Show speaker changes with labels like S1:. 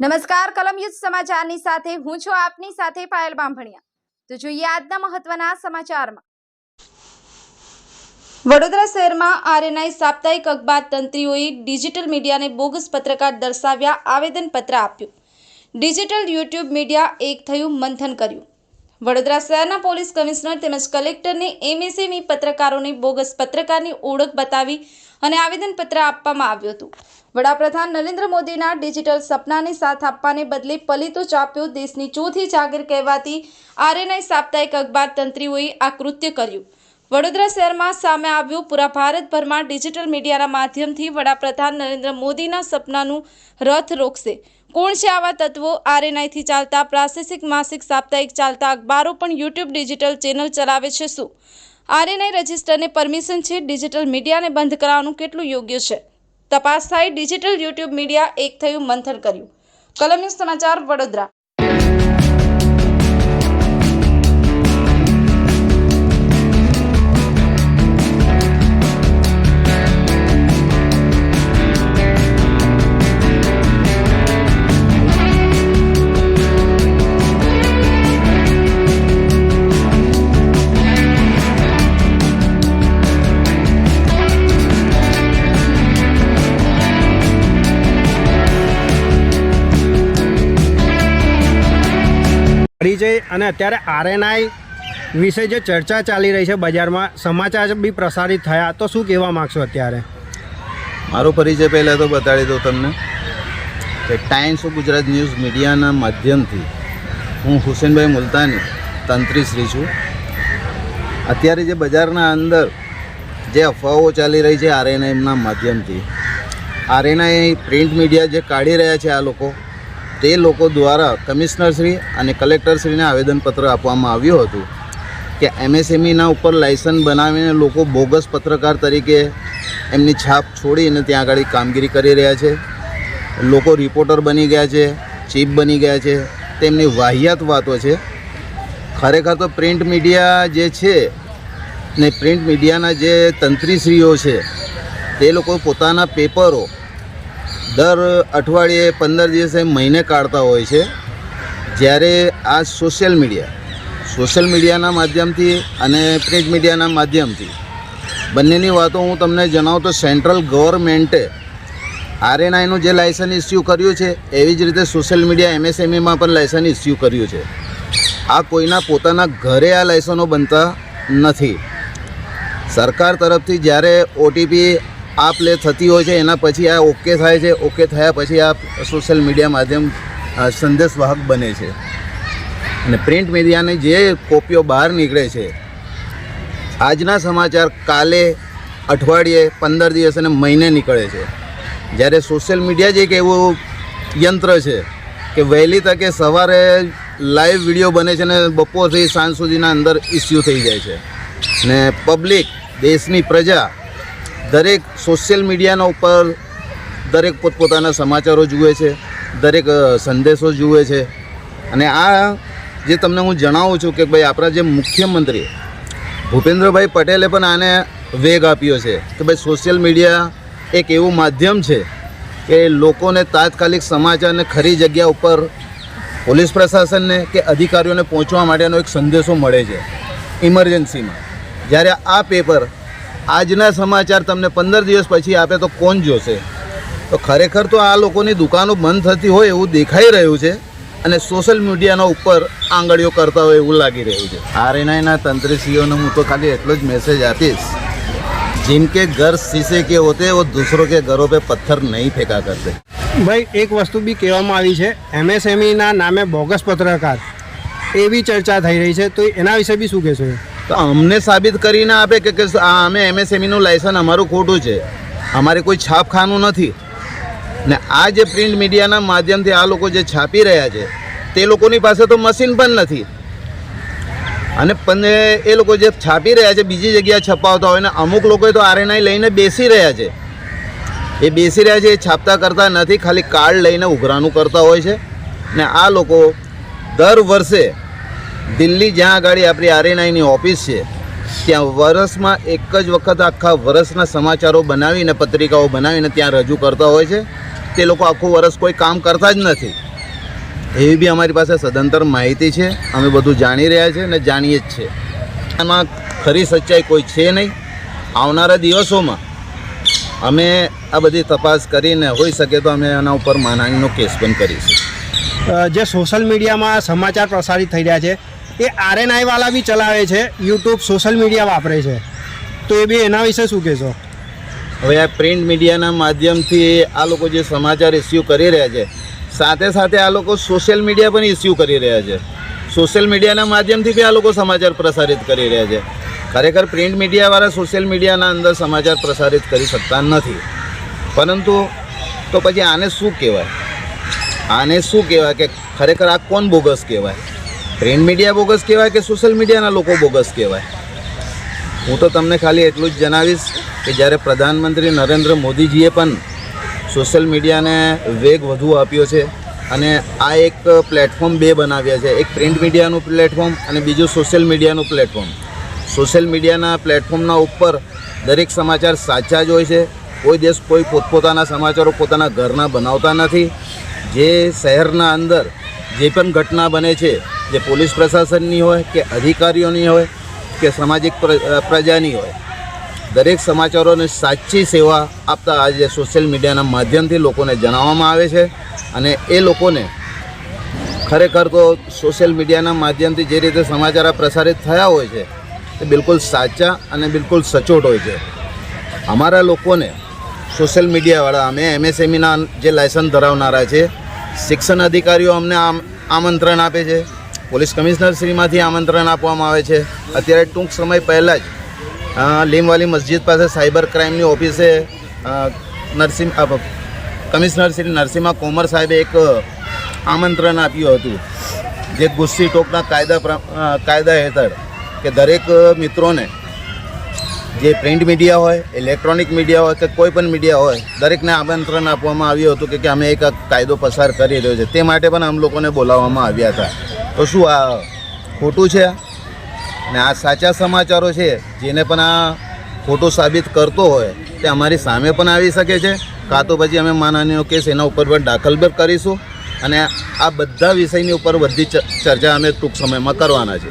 S1: નમસ્કાર કલમયુદ્ધ સમાચારની સાથે હું છું આપની સાથે પાયલ બાંભણિયા. તો જોઈએ આજના મહત્વના સમાચારમાં. વડોદરા શહેરમાં આરએનઆઈ સાપ્તાહિક અખબાર તંત્રીઓએ ડિજિટલ મીડિયાને બોગસ પત્રકાર દર્શાવ્યા આવેદનપત્ર આપ્યું. ડિજિટલ યુટ્યુબ મીડિયા એક થયું મંથન કર્યું. વડોદરા શહેરના પોલીસ કમિશનર તેમજ કલેક્ટરને એમએસએમઈ પત્રકારોને બોગસ પત્રકારની ઓળખ બતાવી અને આવેદનપત્ર આપવામાં આવ્યું હતું. વડાપ્રધાન નરેન્દ્ર મોદીના ડિજિટલ સપનાને સાથ આપવાને બદલે પલિતો ચાપ્યો દેશની ચોથી જાગીર કહેવાતી આરએનઆઈ સાપ્તાહિક અખબાર તંત્રીઓએ આ કૃત્ય કર્યું. વડોદરા શહેરમાં સામે આવ્યું પૂરા ભારતભરમાં ડિજિટલ મીડિયાના માધ્યમથી વડાપ્રધાન નરેન્દ્ર મોદીના સપનાનું રથ રોકશે. કોણ છે આવા તત્વો? આરએનઆઈથી ચાલતા પ્રાદેશિક, માસિક, સાપ્તાહિક ચાલતા અખબારો પણ યુટ્યુબ ડિજિટલ ચેનલ ચલાવે છે શું? આરએનઆઈ રજિસ્ટરને પરમિશન છે ડિજિટલ મીડિયાને બંધ કરાવવાનું કેટલું યોગ્ય છે? તપાસ થાય, ડિજિટલ યુટ્યુબ મીડિયા એક થયું મંથન કર્યું. કલમ સમાચાર, વડોદરા.
S2: પરિચય અને અત્યારે આરએનઆઈ વિશે જે ચર્ચા ચાલી રહી છે બજારમાં, સમાચાર બી પ્રસારિત થયા. તો શું કહેવા માગશો અત્યારે?
S3: મારો પરિચય પહેલાં તો બતાડી દઉં તમને કે ટાઈમ્સ ઓફ ગુજરાત ન્યૂઝ મીડિયાના માધ્યમથી હું હુસેનભાઈ મુલતાની તંત્રી શ્રી છું. અત્યારે જે બજારના અંદર જે અફવાઓ ચાલી રહી છે આરએનઆઈના માધ્યમથી, આરએનઆઈ પ્રિન્ટ મીડિયા જે કાઢી રહ્યા છે આ લોકો તે લોકો દ્વારા કમિશનરશ્રી અને કલેક્ટરશ્રીને આવેદનપત્ર આપવામાં આવ્યું હતું કે એમએસએમઈના ઉપર લાયસન્સ બનાવીને લોકો બોગસ પત્રકાર તરીકે એમની છાપ છોડીને ત્યાં આગળ કામગીરી કરી રહ્યા છે. લોકો રિપોર્ટર બની ગયા છે, ચીફ બની ગયા છે. તેમની વાહિયાત વાતો છે. ખરેખર તો પ્રિન્ટ મીડિયા જે છે ને પ્રિન્ટ મીડિયાના જે તંત્રીશ્રીઓ છે, તે લોકો પોતાના પેપરો દર અઠવાડિયે પંદર દિવસે મહિને કાઢતા હોય છે. જ્યારે આ સોશિયલ મીડિયા સોશિયલ મીડિયાના માધ્યમથી અને પ્રિન્ટ મીડિયાના માધ્યમથી બંનેની વાતો હું તમને જણાવું તો સેન્ટ્રલ ગવર્મેન્ટે આરએનઆઈનું જે લાયસન્સ ઇસ્યુ કર્યું છે, એવી જ રીતે સોશિયલ મીડિયા એમએસએમઈમાં પણ લાયસન્સ ઇસ્યુ કર્યું છે. આ કોઈના પોતાના ઘરે આ લાયસન્સો બનતા નથી. સરકાર તરફથી જ્યારે ઓટીપી આપ લે થતી હોય છે, એના પછી આ ઓકે થાય છે ઓકે થયા પછી આ સોશિયલ મીડિયા માધ્યમ સંદેશવાહક બને છે. અને પ્રિન્ટ મીડિયાની જે કોપીઓ બહાર નીકળે છે, આજના સમાચાર કાલે, અઠવાડિયે, પંદર દિવસ અને મહિને નીકળે છે. જ્યારે સોશિયલ મીડિયા જ એક એવું યંત્ર છે કે વહેલી તકે સવારે લાઈવ વીડિયો બને છે અને બપોરથી સાંજ સુધીના અંદર ઇસ્યુ થઈ જાય છે. ને પબ્લિક દેશની પ્રજા દરેક સોશિયલ મીડિયાના ઉપર દરેક પોતપોતાના સમાચારો જુએ છે, દરેક સંદેશો જુએ છે. અને આ જે તમને હું જણાવું છું કે ભાઈ આપણા જે મુખ્યમંત્રી ભૂપેન્દ્રભાઈ પટેલે પણ આને વેગ આપ્યો છે કે ભાઈ સોશિયલ મીડિયા એક એવું માધ્યમ છે કે લોકોને તાત્કાલિક સમાચારને ખરી જગ્યા ઉપર પોલીસ પ્રશાસનને કે અધિકારીઓને પહોંચવા માટેનો એક સંદેશો મળે છે ઇમરજન્સીમાં જ્યારે આ પેપર આજના સમાચાર તમને પંદર દિવસ પછી આપે તો કોણ જોશે? તો ખરેખર તો આ લોકોની દુકાનો બંધ થતી હોય એવું દેખાઈ રહ્યું છે અને સોશિયલ મીડિયાના ઉપર આંગળીઓ કરતા હોય એવું લાગી રહ્યું છે. આરએનઆઈના તંત્રીસીઓને હું તો ખાલી એટલો જ મેસેજ આપીશ. કે ઘર શીશે કે હોતે વો દૂસરો કે ઘરો પે પથ્થર નહીં ફેંકા કરશે.
S2: ભાઈ, એક વસ્તુ બી કહેવામાં આવી છે, એમએસએમઈના નામે બોગસ પત્રકાર. એવી ચર્ચા થઈ રહી છે, તો એના વિશે બી શું કહેશો?
S3: તો અમને સાબિત કરીને આપે કે અમે એમએસએમઈનું લાયસન્સ અમારું ખોટું છે. અમારે કોઈ છાપખાનું નથી. ને આ જે પ્રિન્ટ મીડિયાના માધ્યમથી આ લોકો જે છાપી રહ્યા છે, તે લોકોની પાસે તો મશીન પણ નથી. અને પણ એ લોકો જે છાપી રહ્યા છે, બીજી જગ્યાએ છપાવતા હોય ને અમુક લોકો તો આરએનઆઈ લઈને બેસી રહ્યા છે. એ બેસી રહ્યા છે, એ છાપતા કરતા નથી, ખાલી કાર્ડ લઈને ઉઘરાનું કરતા હોય છે. ને આ લોકો દર વર્ષે દિલ્હી જ્યાં આગળ આપણી આરએનઆઈની ઓફિસ છે, ત્યાં વર્ષમાં એક જ વખત આખા વર્ષના સમાચારો બનાવીને, પત્રિકાઓ બનાવીને ત્યાં રજૂ કરતા હોય છે. તે લોકો આખું વર્ષ કોઈ કામ કરતા જ નથી. એવી બી અમારી પાસે સદંતર માહિતી છે. અમે બધું જાણી રહ્યા છે અને જાણીએ જ છે. આમાં ખરી સચ્ચાઈ કોઈ છે નહીં. આવનારા દિવસોમાં અમે આ બધી તપાસ કરીને હોઈ શકે તો અમે એના ઉપર માનહાનીનો કેસ પણ કરીશું.
S2: જે સોશિયલ મીડિયામાં સમાચાર પ્રસારિત થઈ રહ્યા છે, એ આરએનઆઈવાળા બી ચલાવે છે, યુટ્યુબ સોશિયલ મીડિયા વાપરે છે. તો એ બી એના વિશે શું કહેશો?
S3: હવે આ પ્રિન્ટ મીડિયાના માધ્યમથી આ લોકો જે સમાચાર ઇસ્યુ કરી રહ્યા છે, સાથે સાથે આ લોકો સોશિયલ મીડિયા પણ ઇસ્યુ કરી રહ્યા છે. સોશિયલ મીડિયાના માધ્યમથી બી આ લોકો સમાચાર પ્રસારિત કરી રહ્યા છે. ખરેખર પ્રિન્ટ મીડિયાવાળા સોશિયલ મીડિયાના અંદર સમાચાર પ્રસારિત કરી શકતા નથી. પરંતુ તો પછી આને શું કહેવાય? આને શું કહેવાય કે ખરેખર આ કોણ બોગસ કહેવાય? પ્રિન્ટ મીડિયા બોગસ કહેવાય કે સોશિયલ મીડિયાના લોકો બોગસ કહેવાય? હું તો તમને ખાલી એટલું જ જણાવીશ કે જ્યારે પ્રધાનમંત્રી નરેન્દ્ર મોદીજીએ પણ સોશિયલ મીડિયાને વેગ વધુ આપ્યો છે અને આ એક પ્લેટફોર્મ બે બનાવ્યા છે, એક પ્રિન્ટ મીડિયાનું પ્લેટફોર્મ અને બીજું સોશિયલ મીડિયાનું પ્લેટફોર્મ. સોશિયલ મીડિયાના પ્લેટફોર્મના ઉપર દરેક સમાચાર સાચા જ હોય છે. કોઈ દેશ કોઈ પોતપોતાના સમાચારો પોતાના ઘરના બનાવતા નથી. જે શહેરના અંદર જે પણ ઘટના બને છે, જે પોલીસ પ્રશાસનની હોય કે અધિકારીઓની હોય કે સામાજિક પ્ર- પ્રજાની હોય, દરેક સમાચારોને સાચી સેવા આપતા આજે સોશિયલ મીડિયાના માધ્યમથી લોકોને જણાવવામાં આવે છે અને એ લોકોને ખરેખર તો સોશિયલ મીડિયાના માધ્યમથી જે રીતે સમાચાર પ્રસારિત થયા હોય છે એ બિલકુલ સાચા અને બિલકુલ સચોટ હોય છે. અમારા લોકોને સોશિયલ મીડિયાવાળા અમે એમએસએમઈના જે લાયસન્સ ધરાવનારા છે, શિક્ષણ અધિકારીઓ અમને આમ, આમંત્રણ આપે છે, પોલીસ કમિશનરશ્રીમાંથી આમંત્રણ આપવામાં આવે છે. અત્યારે ટૂંક સમય પહેલાં જ લીમવાલી મસ્જિદ પાસે સાયબર ક્રાઇમની ઓફિસે નરસિંહ કમિશનર શ્રી નરસિંહા કોમર સાહેબે એક આમંત્રણ આપ્યું હતું. જે ગુસ્સી ટોકના કાયદા કાયદા હેઠળ કે દરેક મિત્રોને જે પ્રિન્ટ મીડિયા હોય, ઇલેક્ટ્રોનિક મીડિયા હોય કે કોઈ પણ મીડિયા હોય, દરેકને આમંત્રણ આપવામાં આવ્યું હતું કે અમે એક કાયદો પસાર કરી રહ્યો છે. તે માટે પણ આમ લોકોને બોલાવવામાં આવ્યા હતા. તો શું આ ખોટું છે? ને આ સાચા સમાચારો છે, જેને પણ આ ખોટું સાબિત કરતો હોય, તે અમારી સામે પણ આવી શકે છે. કાં તો પછી અમે માનહાનિનો કેસ એના ઉપર પણ દાખલ પણ કરીશું અને આ બધા વિષયની ઉપર બધી ચર્ચા અમે ટૂંક સમયમાં કરવાના છે